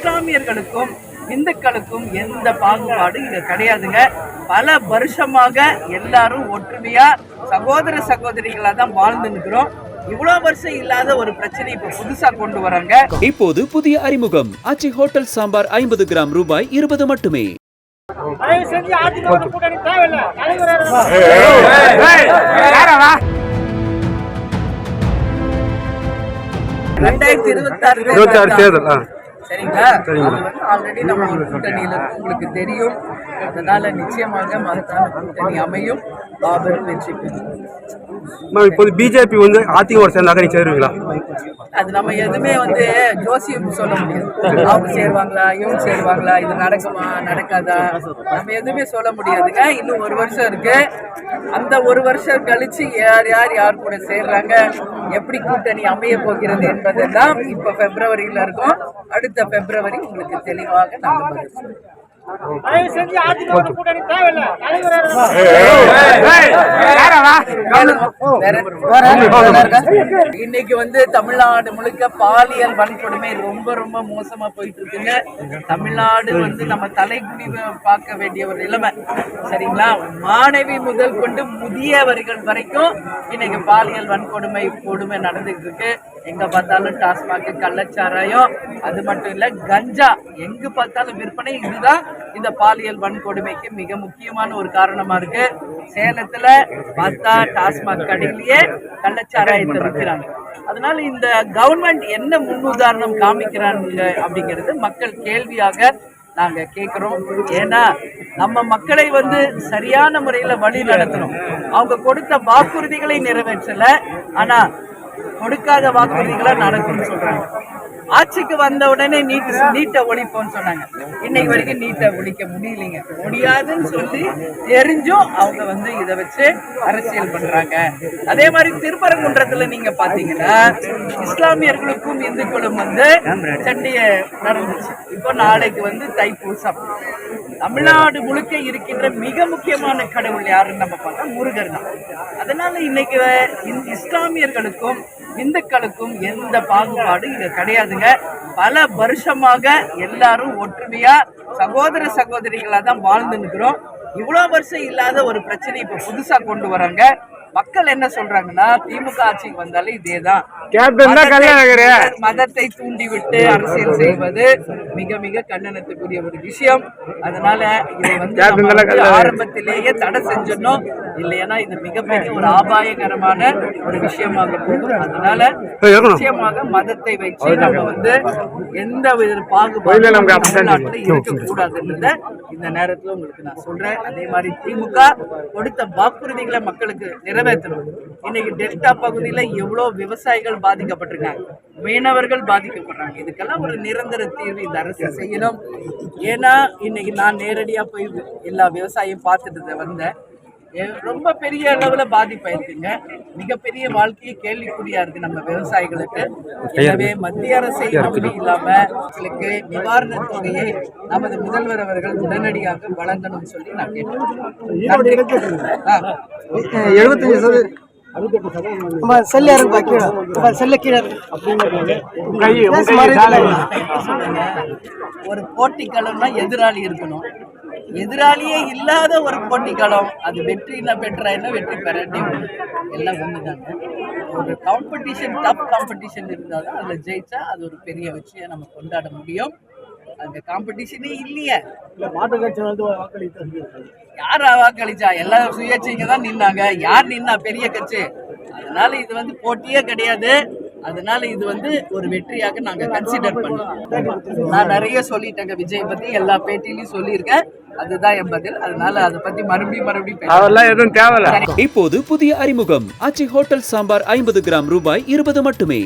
இஸ்லாமியர்களுக்கும் இந்துக்களுக்கும் எந்த பாகுபாடும் இங்க கிடையாதுங்க. பல வருஷமாக எல்லாரும் ஒற்றுமையா சகோதர சகோதரிகளா தான் வாழ்ந்து நிற்கிறோம். இவ்வளவு வருஷம் இல்லாத ஒரு பிரச்சனை இப்ப புதுசா கொண்டு வராங்க இப்போது புதிய அறிமுகம். ஆச்சி ஹோட்டல் சாம்பார் ஐம்பது கிராம் ரூபாய் இருபது மட்டுமே. தயவு செஞ்சு அதிமுக கூட்டணி தேவையில்லை. தலைவர். ரெண்டாயிரத்தி இருபத்தி ஆறு தேர்தல் சரிங்களா? அது வந்து ஆல்ரெடி நம்ம ஒரு கூட்டணியில உங்களுக்கு தெரியும். அதனால நிச்சயமாக மகத்தான கூட்டணி அமையும். பாபர் வெற்றி மேம் இப்போது பிஜேபி வந்து அதிமுக சேர்ந்தாக்க நீ சேருவீங்களா? அது நம்ம எதுவுமே வந்து ஜோசியம் சொல்ல முடியாது. அவங்க சேருவாங்களா இவங்க சேருவாங்களா இது நடக்குமா நடக்காதா? நம்ம எதுவுமே சொல்ல முடியாதுங்க. இன்னும் ஒரு வருஷம் இருக்கு. அந்த ஒரு வருஷம் கழிச்சு யார் யார் யார் கூட சேர்றாங்க? எப்படி கூட்டணி அமைய போகிறது என்பதெல்லாம் இப்ப பிப்ரவரியில இருக்கும். அடுத்த பிப்ரவரி உங்களுக்கு தெளிவாக நாங்கள் இன்னைக்கு வந்து தமிழ்நாடு முழுக்க பாலியல் வன்கொடுமை ரொம்ப ரொம்ப மோசமா போயிட்டு இருக்குங்க தமிழ்நாடு வந்து நம்ம தலைகுனி பார்க்க வேண்டிய ஒரு நிலைமை. சரிங்களா? மாணவி முதல் கொண்டு முதியவர்கள் வரைக்கும் இன்னைக்கு பாலியல் வன்கொடுமை கொடுமை நடந்துட்டு இருக்கு எங்க பார்த்தாலும் டாஸ்மாக் கள்ளச்சாராயம் அது மட்டும் இல்ல கஞ்சா. எங்க பார்த்தாலும் விற்பனை இதுதான். இந்த பாலியல் வன்கொடுமைக்கு மிக முக்கியமான ஒரு காரணமா இருக்கு. சேலத்துல பார்த்தா டாஸ்மாக் கடையிலேயே கள்ளச்சாராயத்தை விற்கிறாங்க. அதனால இந்த கவர்மெண்ட் என்ன முன்னுதாரணம் காமிக்கிறாங்க அப்படிங்கிறது மக்கள் கேள்வியாக நாங்க கேட்கிறோம் ஏன்னா நம்ம மக்களை வந்து சரியான முறையில வழி நடத்தணும். அவங்க கொடுத்த வாக்குறுதிகளை நிறைவேற்றல. ஆனா கொடுக்காத வாக்குறுதிகளா நடக்கும்னு சொல்றாங்க. ஆட்சிக்கு வந்த உடனே நீட் நீட்டை ஒழிப்போம்னு சொன்னாங்க. இன்னைக்கு வரைக்கும் நீட்டை ஒழிக்க முடியலைங்க. முடியாதுன்னு சொல்லி தெரிஞ்சும் அவங்க வந்து இதை வச்சு அரசியல் பண்றாங்க. அதே மாதிரி திருப்பரங்குன்றத்துல நீங்க பாத்தீங்கன்னா இஸ்லாமியர்களுக்கும் இந்துக்களும் வந்து சண்டைய நடந்துச்சு. இப்போ நாளைக்கு வந்து தைப்பூசம். தமிழ்நாடு முழுக்க இருக்கின்ற மிக முக்கியமான கடவுள் யாருன்னு நம்ம பார்த்தா முருகர் தான். அதனால இன்னைக்கு இஸ்லாமியர்களுக்கும் இந்துக்களுக்கும் எந்த பாகுபாடும் இங்க கிடையாதுங்க. பல வருஷமாக எல்லாரும் ஒற்றுமையா சகோதர சகோதரிகளா தான் வாழ்ந்து நிற்கிறோம் இவ்வளவு வருஷம் இல்லாத ஒரு பிரச்சனை இப்ப புதுசா கொண்டு வராங்க மக்கள் என்ன சொல்றாங்கன்னா திமுக ஆட்சிக்கு வந்தாலே இதேதான். மதத்தை- தூண்டிவிட்டு அரசியல் செய்வது மிக மிக கண்டனத்துக்குரிய ஒரு விஷயம். அதனால இதை வந்து ஆரம்பத்திலேயே தடை செஞ்சிடணும். இல்லைன்னா இது மிகப்பெரிய ஒரு ஆபாயகரமான ஒரு விஷயமாக போகும். அதனால நிச்சயமாக மதத்தை வச்சு நம்ம வந்து எந்த வித பாகுபாடும் தமிழ்நாட்டில் இருக்கக்கூடாதுன்றத இந்த நேரத்துல உங்களுக்கு நான் சொல்றேன். அதே மாதிரி திமுக கொடுத்த வாக்குறுதிகளை மக்களுக்கு நிறைவேற்றணும் இன்னைக்கு டெல்டா பகுதியில எவ்வளவு விவசாயிகள் பாதிக்கப்பட்டிருக்காங்க? மீனவர்கள் பாதிக்கப்படுறாங்க. இதுக்கெல்லாம் ஒரு நிரந்தர தீர்வு இந்த அரசு செய்யணும். ஏன்னா இன்னைக்கு நான் நேரடியா போய் எல்லா விவசாயியும் பார்த்துட்டு வந்தேன். ரொம்ப பெரிய அளவுல பாதிப்பாயிருக்குங்க. மிகப்பெரிய வாழ்க்கையை கேள்விக்குறியா இருக்கு நம்ம விவசாயிகளுக்கு. எனவே மத்திய அரசை நம்பி இல்லாம நிவாரணத் தொகையை நமது முதல்வர் அவர்கள் உடனடியாக வழங்கணும்னு சொல்லி நான் கேட்டேன். எழுபத்தஞ்சு சதவீதம் செல்ல இருக்கு கீழே. நம்ம செல்ல கீழே. ஒரு போட்டிக்களம்னா எதிராளி இருக்கணும். எதிராளியே இல்லாத ஒரு போட்டிக்களம் அது வெற்றினா பெற்றா என்ன வெற்றி பெறாட்டி. எல்லாம் ஒண்ணுதாங்க ஒரு காம்படிஷன் டப் காம்படிஷன் இருந்தால் தான் அதில் ஜெயிச்சா அது ஒரு பெரிய வெற்றியை நம்ம கொண்டாட முடியும். அந்த காம்படிஷனே இல்லையே. யார் வாக்களிச்சா? எல்லா சுயேட்சைங்க தான் நின்னாங்க. யார் நின்னா? பெரிய கட்சி. அதனால இது வந்து போட்டியே கிடையாது. அதனால இது வந்து ஒரு வெற்றியாக நாங்க கன்சிடர் பண்ணோம். நான் நிறைய சொல்லிட்டேங்க விஜய் பத்தி. எல்லா பேட்டிலையும் சொல்லியிருக்கேன். அதுதான் என் பதில். அதனால அதை பத்தி மறுபடியும் மறுபடியும் அதெல்லாம் எதுவும் தேவையில்ல. இப்போது புதிய அறிமுகம். ஆச்சி ஹோட்டல் சாம்பார் ஐம்பது கிராம் ரூபாய் இருபது மட்டுமே.